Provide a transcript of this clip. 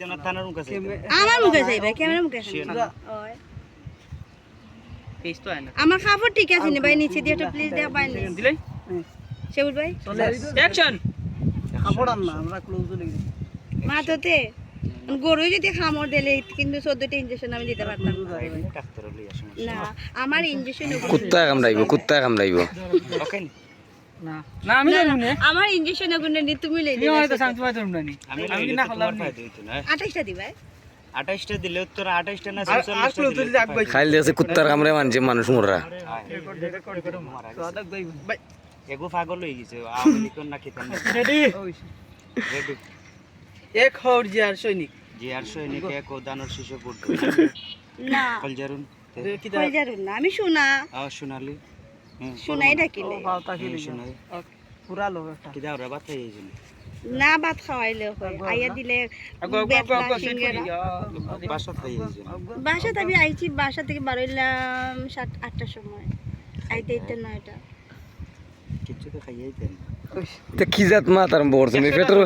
মুখ আমার ক্যামেরা মুখে খাবার ঠিক আছে নি ভাই নিচে দিয়ে একটু প্লিজ দেখ পাই নি। দিলাই ভাই? অ্যাকশন না আমরা ক্লোজ মাথতে গরু যদি খামড় দিলে কিন্তু চোদ্দটা ইঞ্জেকশন আমি দিতে পারতাম ডাক্তার লই আসুন না আমার ইঞ্জেকশন কুত্তা কামড়াইব কুত্তা কামড়াইব। ওকে না। না আমি জানি না আমার ইঞ্জেকশনগুলো নি তুমি লই তুমি হয়তো শান্তি পাইতো না আমি আমি না হলাম তোমার নি ফায়দা হইতো না 28টা দিবাই 28টা দিলে তোর 28টা না আর 46টা ক্লোজ দিলে দিলে আকবাই খাইল দেখছে কুত্তার কামড়ে মানছে মানুষ মোররা। এগো পাগল হয়ে গেছে আওয়ামী লীগ না। খেতেন রেডি রেডি এক হর জিয়ার সৈনিক। সৈনিক এক ও দানর শিশু পড়তো। না। কলজারুন? কি না আমি শোনা আ হুম শোনাই ডাকিলে। কি দাও রে না ভাত খাওয়াইলে আইয়া দিলে বাসা আমি আইছি বাসা থেকে বারোইলাম সাত আটটার সময়। আইতে আইতে নয়টা। কিচ্ছু তো খাইয়াইতেন কি জাত মা তার বর তুমি? পেট্রোল